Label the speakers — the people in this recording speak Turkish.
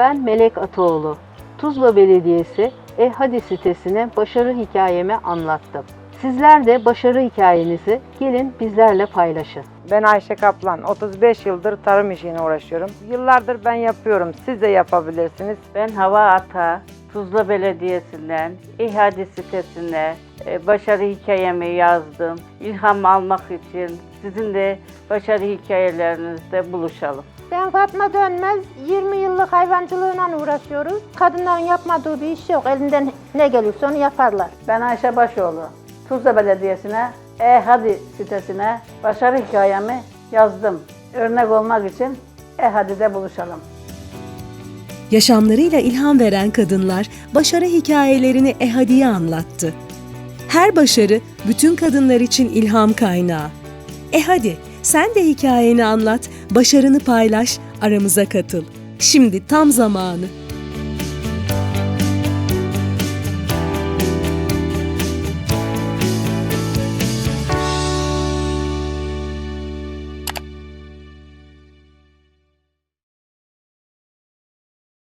Speaker 1: Ben Melek Ataoğlu. Tuzla Belediyesi E-Hadi sitesine başarı hikayemi anlattım. Sizler de başarı hikayenizi gelin bizlerle paylaşın.
Speaker 2: Ben Ayşe Kaplan. 35 yıldır tarım işine uğraşıyorum. Yıllardır ben yapıyorum. Siz de yapabilirsiniz.
Speaker 3: Ben Hava Ata, Tuzla Belediyesi'nden, İHADİ sitesine e, başarı hikayemi yazdım. İlham almak için sizin de başarı hikayelerinizde buluşalım.
Speaker 4: Ben Fatma Dönmez, 20 yıllık hayvancılığına uğraşıyoruz. Kadınların yapmadığı bir iş yok. Elinden ne gelirse onu yaparlar.
Speaker 5: Ben Ayşe Başoğlu. Tuzla Belediyesi'ne, E-Hadi sitesine başarı hikayemi yazdım. Örnek olmak için E-Hadi'de buluşalım.
Speaker 6: Yaşamlarıyla ilham veren kadınlar başarı hikayelerini Ehadi'ye anlattı. Her başarı bütün kadınlar için ilham kaynağı. E hadi sen de hikayeni anlat, başarını paylaş, aramıza katıl. Şimdi tam zamanı.